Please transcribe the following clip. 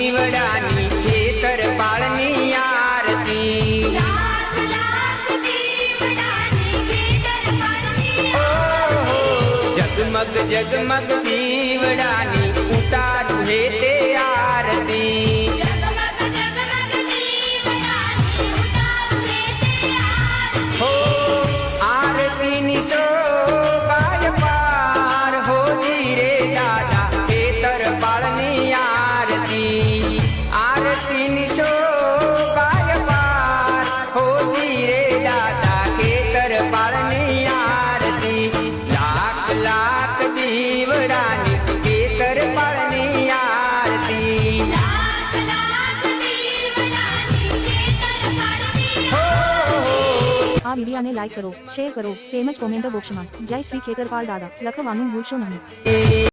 દીવડાની ખેતર પાળની આરતી. જગમગ જગમગ દીવડાની ઉતારું હે તે આરતી આરતીની સો હોજી રે દાદા ખેતર પાળની આરતી. લાખ લાખ દીવડાની ખેતર પાળની આરતી. આ વિડીયાને લાઈક કરો શેર કરો તેમજ કોમેન્ટ બોક્સમાં જય શ્રી ખેતરપાળ દાદા લખવાનું ભૂલશો નહીં.